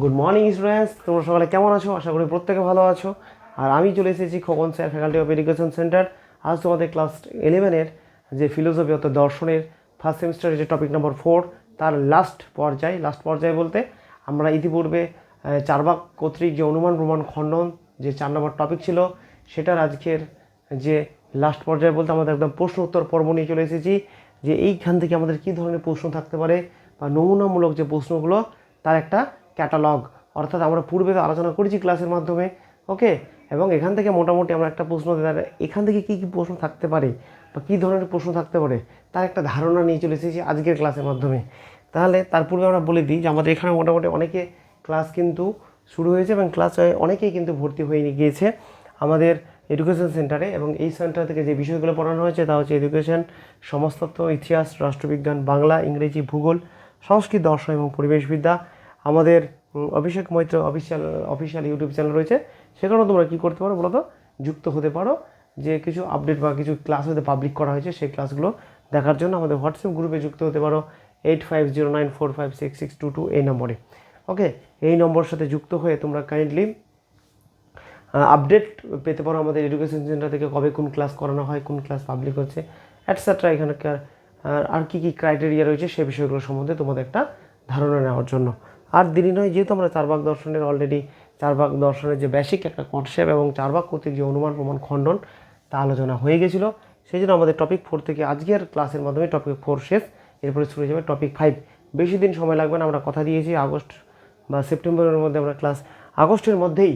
Good morning students তোমরা সকালে কেমন আছো? আশা করি প্রত্যেকে ভালো আছো। আর আমি চলে এসেছি Khokan sir faculty of education centre আজ তোমাদের ক্লাস ইলেভেনের যে ফিলোসফি অর্থাৎ দর্শনের ফার্স্ট সেমিস্টারের যে টপিক নম্বর ফোর তার লাস্ট পর্যায় লাস্ট পর্যায়ে বলতে আমরা ইতিপূর্বে চারবাক কর্তৃক যে অনুমান প্রমাণ খণ্ডন, যে চার নম্বর টপিক ছিল, সেটার আজকের যে লাস্ট পর্যায়ে বলতে আমাদের একদম প্রশ্ন উত্তর পর্ব নিয়ে চলে এসেছি, যে এইখান থেকে আমাদের কী ধরনের প্রশ্ন থাকতে পারে বা নমুনামূলক যে প্রশ্নগুলো, তার একটা ক্যাটালগ অর্থাৎ আমরা পূর্বে আলোচনা করেছি ক্লাসের মাধ্যমে ওকে এবং এখান থেকে মোটামুটি আমরা একটা প্রশ্ন এখান থেকে কী কী প্রশ্ন থাকতে পারে বা কী ধরনের প্রশ্ন থাকতে পারে, তার একটা ধারণা নিয়ে চলে এসেছি আজকের ক্লাসের মাধ্যমে। তাহলে তার পূর্বে আমরা বলে দিই যে আমাদের এখানে মোটামুটি অনেকে ক্লাস কিন্তু শুরু হয়েছে এবং ক্লাস অনেকেই কিন্তু ভর্তি হয়ে গিয়েছে আমাদের এডুকেশন সেন্টারে এবং এই সেন্টার থেকে যে বিষয়গুলো পড়ানো হয়েছে তা হচ্ছে এডুকেশন সমাজতত্ত্ব, ইতিহাস, রাষ্ট্রবিজ্ঞান, বাংলা, ইংরেজি, ভূগোল, সংস্কৃত, দর্শন এবং পরিবেশবিদ্যা আমাদের Abhishek Maitra official official YouTube channel রয়েছে। সেখানেও তোমরা কী করতে পারো বলতো? যুক্ত হতে পারো। যে কিছু আপডেট বা কিছু ক্লাস হতে পাবলিক করা হয়েছে, সেই ক্লাসগুলো দেখার জন্য আমাদের হোয়াটসঅ্যাপ গ্রুপে যুক্ত হতে পারো। Eight five zero nine four five six six two two এই নম্বরে। ওকে এই নম্বরের সাথে যুক্ত হয়ে তোমরা কাইন্ডলি আপডেট পেতে পারো আমাদের এডুকেশন সেন্টার থেকে কবে কোন ক্লাস করানো হয়, কোন ক্লাস পাবলিক হচ্ছে অ্যাটসেট্রা এখানকার আর কী কী ক্রাইটেরিয়া রয়েছে, সে বিষয়গুলো সম্বন্ধে তোমাদের একটা ধারণা নেওয়ার জন্য। আর দেরি নয়, যেহেতু আমরা চারবাগ দর্শনের অলরেডি চারবাগ দর্শনের যে বেসিক একটা কনসেপ্ট এবং চারবাগ কর্তৃক যে অনুমান প্রমাণ খণ্ডন, তা আলোচনা হয়ে গেছিল। সেই জন্য আমাদের টপিক ফোর থেকে আজকের ক্লাসের মাধ্যমে টপিক ফোর শেষ। এরপরে শুরু যাবে টপিক ফাইভ বেশি দিন সময় লাগবে না, আমরা কথা দিয়েছি আগস্ট বা সেপ্টেম্বরের মধ্যে আমরা ক্লাস আগস্টের মধ্যেই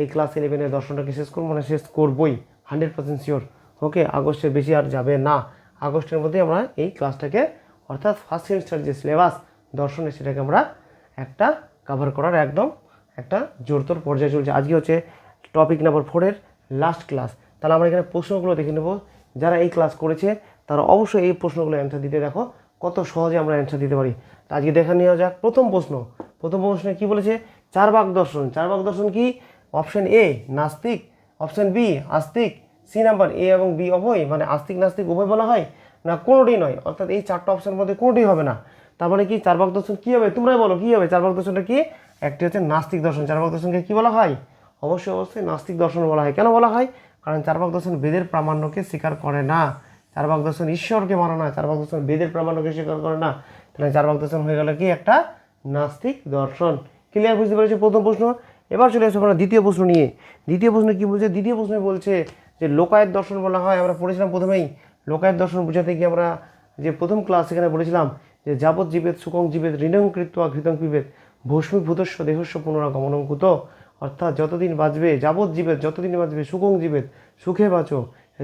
এই ক্লাস ইলেভেনের দর্শনটাকে শেষ করব মানে শেষ করবই হান্ড্রেড পার্সেন্ট শিওর ওকে আগস্টের বেশি আর যাবে না। আগস্টের মধ্যেই আমরা এই ক্লাসটাকে অর্থাৎ ফার্স্ট সেমিস্টার যে সিলেবাস দর্শনের সেটাকে আমরা একটা কভার করার একদম একটা জোরতোর পর্যায়ে চলছে। আজকে হচ্ছে টপিক নাম্বার ফোরের লাস্ট ক্লাস তাহলে আমরা এখানে প্রশ্নগুলো দেখে নেব। যারা এই ক্লাস করেছে, তারা অবশ্যই এই প্রশ্নগুলো অ্যান্সার দিতে দেখো। কত সহজে আমরা অ্যান্সার দিতে পারি। আজকে দেখা নেওয়া যাক প্রথম প্রশ্ন। প্রথম প্রশ্নে কি বলেছে? চার ভাগ দর্শন। চার ভাগ দর্শন কি? অপশন এ নাস্তিক। অপশন বি আস্তিক। সি নাম্বার এ এবং বি উভয় মানে আস্তিক নাস্তিক উভয় বলা হয় না কোনোটাই নয়। অর্থাৎ এই চারটা অপশনের মধ্যে কোনোটাই হবে না। তার মানে কি? চার ভাগ দর্শন কী হবে? তোমরাই বলো, কী হবে? চার ভাগ দর্শনটা কি? একটি হচ্ছে নাস্তিক দর্শন। চার ভাগ দর্শনকে কী বলা হয়? অবশ্যই অবশ্যই নাস্তিক দর্শন বলা হয়। কেন বলা হয়? কারণ চার ভাগ দর্শন বেদের প্রামাণ্যকে স্বীকার করে না। চার ভাগ দর্শন ঈশ্বরকে মানে না। চার ভাগ দর্শন বেদের প্রামাণ্যকে স্বীকার করে না। তাহলে চার ভাগ দর্শন হয়ে গেল কি? একটা নাস্তিক দর্শন। ক্লিয়ার বুঝতে পেরেছি? প্রথম প্রশ্ন। এবার চলে আসব আমরা দ্বিতীয় প্রশ্ন নিয়ে। দ্বিতীয় প্রশ্ন কী বলছে? দ্বিতীয় প্রশ্নে বলছে যে লোকায়ত দর্শন বলা হয়। আমরা পড়েছিলাম প্রথমেই। লোকায়ত দর্শন বোঝাতে গিয়ে আমরা যে প্রথম ক্লাস সেখানে বলেছিলাম যে যাবৎ জীবেদ সুকং জীবেদ ঋণং কৃত্বা ঘৃতং পিবেদ ভস্মীভূতস্ব দেহস্ব পুনরাগমনঙ্কুত। অর্থাৎ যতদিন বাঁচবে, যাবৎ জীবেদ, যতদিন বাঁচবে, সুকং জীবেদ, সুখে বাঁচো,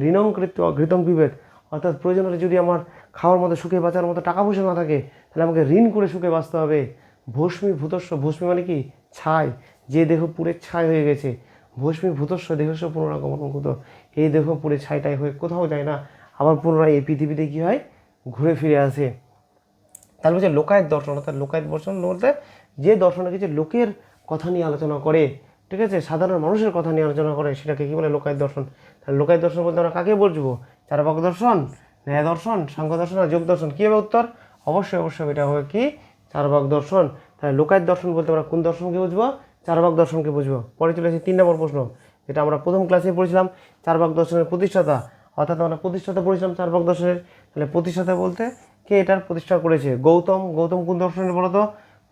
ঋণং কৃত্বা ঘৃতং পিবেদ অর্থাৎ প্রয়োজন হলে যদি আমার খাওয়ার মতো সুখে বাঁচার মতো টাকা পয়সা না থাকে, তাহলে আমাকে ঋণ করে সুখে বাঁচতে হবে। ভস্মী ভূতস্ব, ভস্মী মানে কি? ছাই। যে দেহ পুড়ে ছাই হয়ে গেছে, ভস্মী ভূতস্ব দেহস্ব পুনরাগমনকুত এই দেহ পুড়ে ছাইটাই হয়ে কোথাও যায় না। আবার পুনরায় এই পৃথিবীতে কী হয়? ঘুরে ফিরে আসে। তার হচ্ছে লোকায়ত দর্শন, অর্থাৎ লোকায়ত দর্শন বলতে যে দর্শনে কিছু লোকের কথা নিয়ে আলোচনা করে, ঠিক আছে? সাধারণ মানুষের কথা নিয়ে আলোচনা করে, সেটাকে কী বলে লোকায়ত দর্শন? তাহলে লোকায়ত দর্শন বলতে আমরা কাকে বলব চারবাক দর্শন, ন্যায় দর্শন সাংখ্য দর্শন আর যোগ দর্শন, কী হবে উত্তর? অবশ্যই অবশ্যই এটা হবে কি? চারবাক দর্শন। তাহলে লোকায়ত দর্শন বলতে আমরা কোন দর্শনকে বুঝব? চারবাক দর্শনকে বুঝব। পরে চলে আসি তিন নম্বর প্রশ্ন, যেটা আমরা প্রথম ক্লাসে পড়েছিলাম চারবাক দর্শনের প্রতিষ্ঠাতা। অর্থাৎ আমরা প্রতিষ্ঠাতা পড়েছিলাম চারবাক দর্শনের। তাহলে প্রতিষ্ঠাতা বলতে কে এটার প্রতিষ্ঠা করেছে? গৌতম গৌতম কোন দর্শনের বলো তো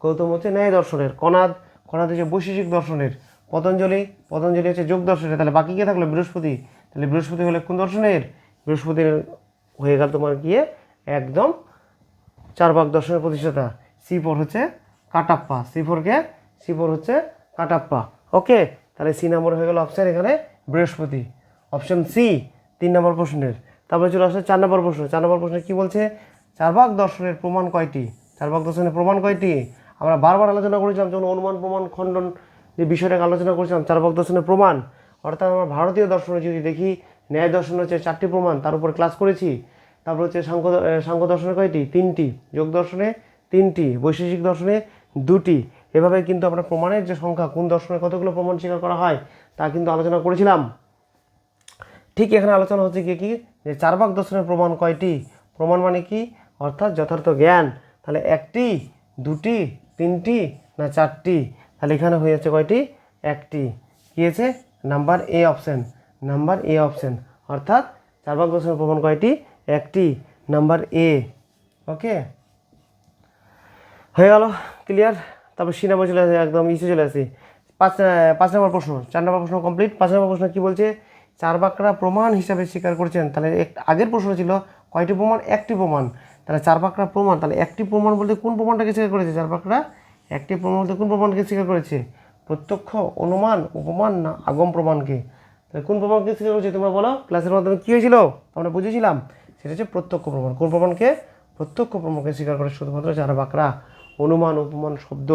গৌতম হচ্ছে ন্যায় দর্শনের কনাদ কনাদ হচ্ছে বৈশেষিক দর্শনের। পতঞ্জলি পতঞ্জলি হচ্ছে যোগ দর্শনের। তাহলে বাকি কে থাকল? বৃহস্পতি। তাহলে বৃহস্পতি হলে কোন দর্শনের? বৃহস্পতির হয়ে গেল তোমার গিয়ে একদম চার ভাগ দর্শনের প্রতিষ্ঠাতা। সি ফোর হচ্ছে কাটাপ্পা। সি ফোরকে সি ফোর হচ্ছে কাটাপ্পা। ওকে, তাহলে সি নম্বর হয়ে গেল অপশান এখানে বৃহস্পতি। অপশন সি তিন নম্বর প্রশ্নের। তারপরে চলে আসছে চার নম্বর প্রশ্ন। চার নম্বর প্রশ্নে কী বলছে? চার ভাগ দর্শনের প্রমাণ কয়টি? চার ভাগ দর্শনের প্রমাণ কয়টি? আমরা বারবার আলোচনা করেছিলাম যখন অনুমান, প্রমাণ, খণ্ডন যে বিষয়টাকে আলোচনা করেছিলাম চার ভাগ দর্শনের প্রমাণ। অর্থাৎ আমরা ভারতীয় দর্শনে যদি দেখি, ন্যায় দর্শন হচ্ছে চারটি প্রমাণ, তার উপর ক্লাস করেছি। তারপর হচ্ছে সাংখ্য সাংখ্য দর্শনে কয়টি? তিনটি। যোগ দর্শনে তিনটি, বৈশেষিক দর্শনে দুটি। এভাবে কিন্তু আমরা প্রমাণের যে সংখ্যা, কোন দর্শনে কতগুলো প্রমাণ স্বীকার করা হয়, তা কিন্তু আলোচনা করেছিলাম। ঠিক এখানে আলোচনা হচ্ছে কি কি যে চার ভাগ দর্শনের প্রমাণ কয়টি? প্রমাণ মানে কি? অর্থাৎ যথার্থ জ্ঞান, তাহলে একটি, দুটি, তিনটি না চারটি? তাহলে এখানে হয়ে যাচ্ছে কয়টি? একটি। কী আছে? Number A option. Number A option. অর্থাৎ চার ভাগ দশের প্রমাণ কয়টি? একটি। Number A. ওকে? হয়ে গেল। ক্লিয়ার? তারপর সি নাম্বার চলে আসে, একদম ইসে চলে আসি। পাঁচ পাঁচ নম্বর প্রশ্ন। চার নম্বর প্রশ্ন কমপ্লিট পাঁচ নম্বর প্রশ্ন কী বলছে? চার বাকরা প্রমাণ হিসাবে স্বীকার করছেন। তাহলে এক, আগের প্রশ্ন ছিল, কয়টি প্রমাণ? একটি প্রমাণ। তাহলে চার বাকরা প্রমাণ, তাহলে একটি প্রমাণ বলতে কোন প্রমাণটাকে স্বীকার করেছে চার বাকরা একটি প্রমাণ বলতে কোন প্রমাণকে স্বীকার করেছে? প্রত্যক্ষ, অনুমান উপমান না আগম প্রমাণকে? তাহলে কোন প্রমাণকে স্বীকার করেছে তোমরা বলো? ক্লাসের মাধ্যমে কী হয়েছিল? আমরা বুঝেছিলাম। সেটা হচ্ছে প্রত্যক্ষ প্রমাণ। কোন প্রমাণকে? প্রত্যক্ষ প্রমাণকে স্বীকার করে শুধুমাত্র চার বাকরা অনুমান উপমান শব্দ।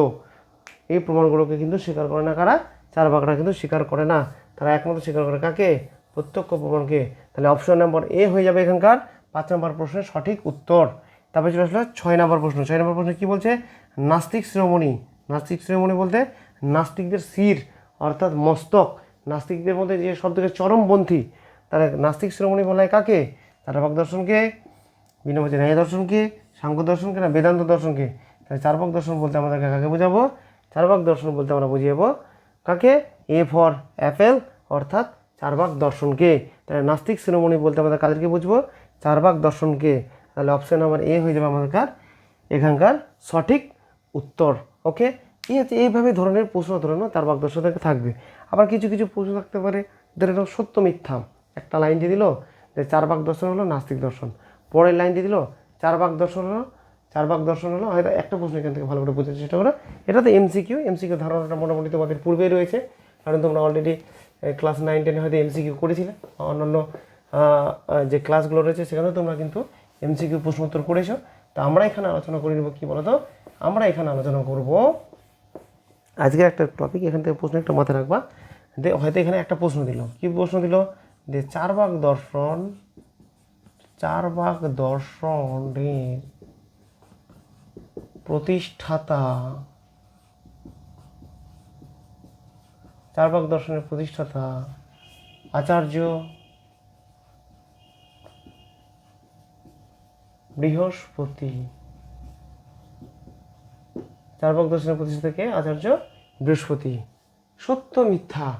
এই প্রমাণগুলোকে কিন্তু স্বীকার করে না কারা? চার বাকরা কিন্তু স্বীকার করে না। তারা একমাত্র স্বীকার করে কাকে? প্রত্যক্ষ প্রমাণকে। তাহলে অপশন নম্বর এ হয়ে যাবে এখানকার। পাঁচ নম্বর প্রশ্নের সঠিক উত্তর। তারপরে চলে আসলো ছয় নম্বর প্রশ্ন। ছয় নম্বর প্রশ্ন কী বলছে? নাস্তিক শ্রেমণী। নাস্তিক শ্রেমণী বলতে নাস্তিকদের শির, অর্থাৎ মস্তক। নাস্তিকদের মধ্যে যে সব থেকে চরমপন্থী, তারা নাস্তিক শ্রেমণী বলা হয় কাকে? তারা দর্শনকে বিনমতি ন্যায় দর্শনকে, সাংখ্য দর্শনকে না বেদান্ত দর্শনকে? তাহলে চারবাক দর্শন বলতে আমাদের কাকে বোঝাবো? চারবাক দর্শন বলতে আমরা বুঝিয়ে যাব কাকে? এ ফর অ্যাপেল, অর্থাৎ চারবাক দর্শনকে। তাহলে নাস্তিক শিরোমণি বলতে আমাদের কাদেরকে বুঝব? চারবাক দর্শনকে। তাহলে অপশন নাম্বার এ হয়ে যাবে আমাদেরকার এখানকার সঠিক উত্তর ওকে এই হচ্ছে এইভাবে ধরনের প্রশ্ন ধরে ধরনের চারবাক দর্শন থেকে থাকবে। আবার কিছু কিছু প্রশ্ন থাকতে পারে, ধরে নাও সত্য মিথ্যা। একটা লাইন দিয়ে দিল, যে চার বাক দর্শন হলো নাস্তিক দর্শন। পরের লাইন দিয়ে দিল, চার বাক দর্শন হলো চারবাক দর্শন হলো, হয়তো একটা প্রশ্ন এখান থেকে ভালো করে বোঝার চেষ্টা করো। এটা তো এমসিকিউ এমসিকিউ ধারণাটা মোটামুটি তোমাদের পূর্বেই রয়েছে, কারণ তোমরা অলরেডি ক্লাস নাইন টেনে হয়তো এমসিকিউ করেছিলে। অন্যান্য যে ক্লাসগুলো রয়েছে, সেখানেও তোমরা কিন্তু এমসিকিউ প্রশ্ন উত্তর করেছ, তো আমরা এখানে আলোচনা করে নেব কী বলো তো আমরা এখানে আলোচনা করব আজকে একটা টপিক এখান থেকে প্রশ্ন একটা মাথায় রাখবা। দে, হয়তো এখানে একটা প্রশ্ন দিল। কি প্রশ্ন দিল? যে চার ভাগ দর্শন, চার ভাগ দর্শনের প্রতিষ্ঠাতা। চার ভাগ দর্শনের প্রতিষ্ঠাতা, আচার্য বৃহস্পতি। চার ভাগ দর্শনের প্রতিষ্ঠাতাকে আচার্য বৃহস্পতি। সত্য মিথ্যা।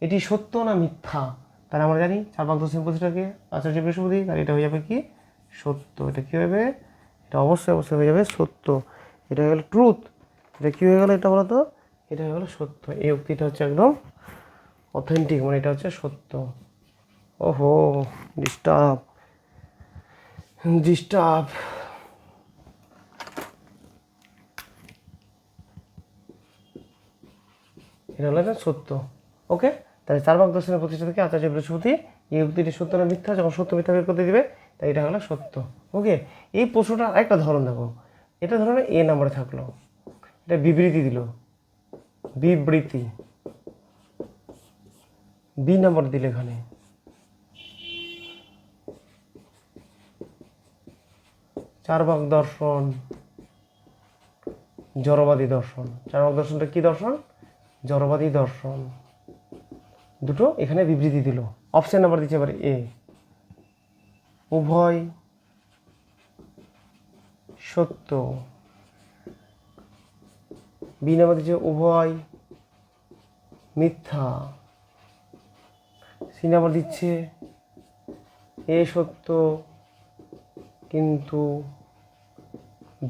এটি সত্য না মিথ্যা? তাহলে আমরা জানি চার ভাগ দর্শনের প্রতিষ্ঠাতাকে আচার্য বৃহস্পতি। তাহলে এটা হয়ে যাবে কি? সত্য। এটা কী হবে এটা অবশ্যই অবশ্যই হয়ে যাবে সত্য। এটা হয়ে গেল ট্রুথ এটা কী হয়ে গেল এটা বলো তো? এটা হয়ে গেল সত্য। এই উক্তিটা হচ্ছে একদম অথেন্টিক মানে এটা হচ্ছে সত্য। ওহো ডিস্টার্ব ডিস্টার্ব এটা হলো একটা সত্য ওকে তাহলে চার ভাগ দর্শনের প্রতিষ্ঠা থেকে আচার্য বৃহস্পতি। এই উক্তিটি সত্য না মিথ্যা? যখন সত্য মিথ্যা বের করতে দিবে তাই এটা হলো সত্য ওকে এই প্রশ্নটা আরেকটা ধরন দেখো। এটা ধরনের এ নাম্বারে থাকল। এটা বিবৃতি দিল। বিবৃতি। বি নাম্বার দিল এখানে। চার ভাগ দর্শন, জড়বাদী দর্শন। চার ভাগ দর্শনটা কি দর্শন? জড়বাদী দর্শন। দুটো এখানে বিবৃতি দিল। অপশন নাম্বার দিচ্ছে এবারে এ উভয় সত্য। বি নাম্বার দিচ্ছে উভয় মিথ্যা। সি নাম্বার দিচ্ছে এ সত্য। কিন্তু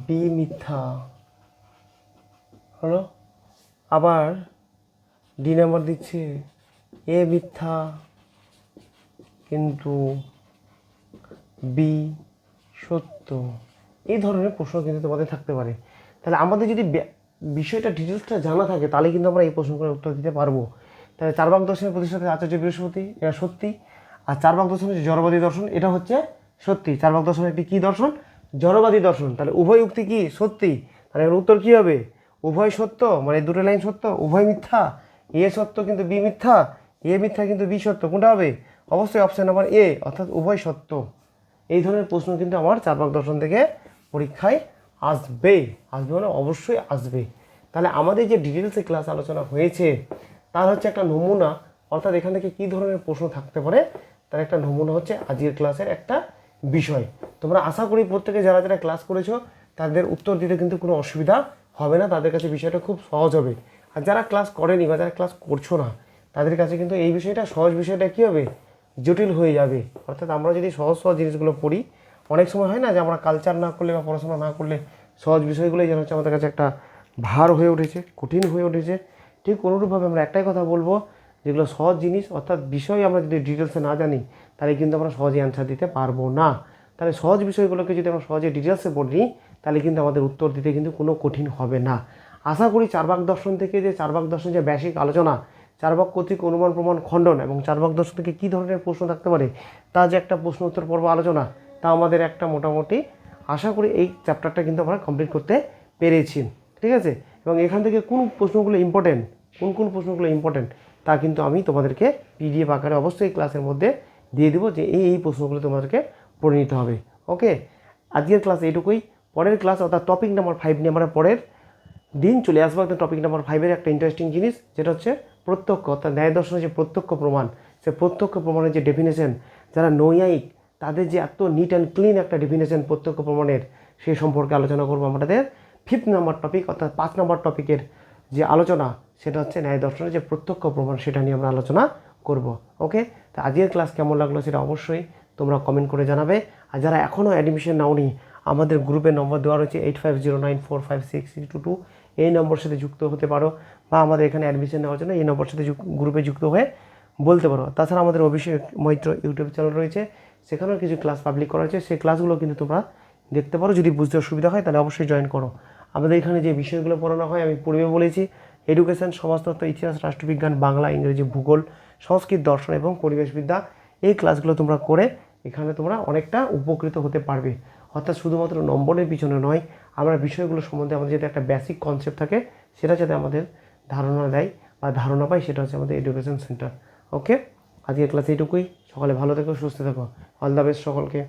বি মিথ্যা। হলো? আবার ডি নাম্বার দিচ্ছে এ মিথ্যা, কিন্তু বি সত্য। এই ধরনের প্রশ্ন কিন্তু তোমাদের থাকতে পারে। তাহলে আমাদের যদি বিষয়টা ডিটেলসটা জানা থাকে, তাহলে কিন্তু আমরা এই প্রশ্নগুলোর উত্তর দিতে পারব। তাহলে চার ভাগ দর্শনের প্রতিষ্ঠাতা আচার্য বৃহস্পতি এটা সত্যি। আর চার ভাগ দর্শনের যে জড়বাদী দর্শন, এটা হচ্ছে সত্যি, চার ভাগ দর্শন একটি কী দর্শন? জড়বাদী দর্শন। তাহলে উভয় উক্তি কি? সত্যি। তাহলে এর উত্তর কী হবে? উভয় সত্য মানে দুটো লাইন সত্য? উভয় মিথ্যা। এ সত্য কিন্তু বি মিথ্যা, এ মিথ্যা কিন্তু বি সত্য। কোনটা হবে? অবশ্যই অপশন নাম্বার এ অর্থাৎ উভয় সত্য। এই ধরনের প্রশ্ন কিন্তু আমার চার ভাগ দর্শন থেকে পরীক্ষায় আসবে। আসবে মানে অবশ্যই আসবে। তাহলে আমাদের যে ডিটেলসে ক্লাস আলোচনা হয়েছে, তার হচ্ছে একটা নমুনা। অর্থাৎ এখান থেকে কী ধরনের প্রশ্ন থাকতে পারে? তার একটা নমুনা হচ্ছে আজকের ক্লাসের একটা বিষয়। তোমরা আশা করি প্রত্যেকে যারা যারা ক্লাস করেছ, তাদের উত্তর দিতে কিন্তু কোনো অসুবিধা হবে না। তাদের কাছে বিষয়টা খুব সহজ হবে। আর যারা ক্লাস করেনি বা যারা ক্লাস করছ না, তাদের কাছে কিন্তু এই বিষয়টা, সহজ বিষয়টা কী হবে? জটিল হয়ে যাবে। অর্থাৎ আমরা যদি সহজ সহজ জিনিসগুলো পড়ি, অনেক সময় হয় না যে আমরা কালচার না করলে বা পড়াশোনা না করলে সহজ বিষয়গুলোই যেন হচ্ছে আমাদের কাছে একটা ভার হয়ে উঠেছে, কঠিন হয়ে উঠেছে। ঠিক অনুরূপভাবে আমরা একটাই কথা বলব, যেগুলো সহজ জিনিস, অর্থাৎ বিষয় আমরা যদি ডিটেলসে না জানি তাহলে কিন্তু আমরা সহজে অ্যান্সার দিতে পারব না। তাহলে সহজ বিষয়গুলোকে যদি আমরা সহজে ডিটেলসে পড়ি তাহলে কিন্তু আমাদের উত্তর দিতে কিন্তু কোনো কঠিন হবে না। আশা করি চারবাক দর্শন থেকে যে চারবাক দর্শন যে বেসিক আলোচনা, চারবাক কর্তৃক অনুমান প্রমাণ খণ্ডন এবং চারবাক দর্শন থেকে কী ধরনের প্রশ্ন থাকতে পারে, তা যে একটা প্রশ্ন উত্তর পর্ব আলোচনা, তা আমাদের একটা মোটামুটি আশা করি এই চ্যাপ্টারটা কিন্তু আমরা কমপ্লিট করতে পেরেছি। ঠিক আছে? এবং এখান থেকে কোন প্রশ্নগুলো ইম্পর্টেন্ট কোন কোন প্রশ্নগুলো ইম্পর্টেন্ট তা কিন্তু আমি তোমাদেরকে পিডিএফ আকারে অবশ্যই ক্লাসের মধ্যে দিয়ে দেবো যে এই এই প্রশ্নগুলো তোমাদেরকে পড়ে নিতে হবে। ওকে? আজকের ক্লাস এইটুকুই। পরের ক্লাস অর্থাৎ টপিক নাম্বার ফাইভ নিয়ে আমরা পরের দিন চলে আসব। একদম টপিক নাম্বার ফাইভের একটা ইন্টারেস্টিং জিনিস, যেটা হচ্ছে প্রত্যক্ষ, অর্থাৎ ন্যায় দর্শনের যে প্রত্যক্ষ প্রমাণ, সে প্রত্যক্ষ প্রমাণের যে ডেফিনেশন যারা নৈয়ায়িক, তাদের যে এত নিট অ্যান্ড ক্লিন একটা ডেফিনেশন প্রত্যক্ষ প্রমাণের, সে সম্পর্কে আলোচনা করব আমাদের। ফিফথ নাম্বার টপিক অর্থাৎ পাঁচ নাম্বার টপিকের যে আলোচনা, সেটা হচ্ছে ন্যায় দর্শনের যে প্রত্যক্ষ প্রমাণ, সেটা নিয়ে আমরা আলোচনা করব ওকে তো আজকের ক্লাস কেমন লাগল সেটা অবশ্যই তোমরা কমেন্ট করে জানাবে। আর যারা এখনও অ্যাডমিশন নাওনি, আমাদের গ্রুপের নম্বর দেওয়া রয়েছে eight five zero nine four five six two two এই নম্বর সাথে যুক্ত হতে পারো বা আমাদের এখানে অ্যাডমিশন নেওয়ার জন্য এই নম্বর সাথে গ্রুপে যুক্ত হয়ে বলতে পারো। তাছাড়া আমাদের অভিষেক মৈত্র ইউটিউব চ্যানেল রয়েছে, সেখানেও কিছু ক্লাস পাবলিক করা হয়েছে। সেই ক্লাসগুলো কিন্তু তোমরা দেখতে পারো। যদি বুঝতে অসুবিধা হয়, তাহলে অবশ্যই জয়েন করো। আমাদের এখানে যে বিষয়গুলো পড়ানো হয়, আমি পূর্বে বলেছি। এডুকেশন সমাজতত্ত্ব, ইতিহাস, রাষ্ট্রবিজ্ঞান, বাংলা, ইংরেজি, ভূগোল, সংস্কৃত, দর্শন এবং পরিবেশবিদ্যা এই ক্লাসগুলো তোমরা করে এখানে তোমরা অনেকটা উপকৃত হতে পারবে। অর্থাৎ শুধুমাত্র নম্বরের পিছনে নয়, আমরা বিষয়গুলো সম্বন্ধে আমাদের যাতে একটা বেসিক কনসেপ্ট থাকে, সেটা যাতে আমাদের ধারণা দেয় বা ধারণা পাই সেটা হচ্ছে আমাদের এডুকেশন সেন্টার ওকে আজকের ক্লাস এইটুকুই। সকালে ভালো থেকো, সুস্থ থেকো। অল দ্য বেস্ট সকলকে।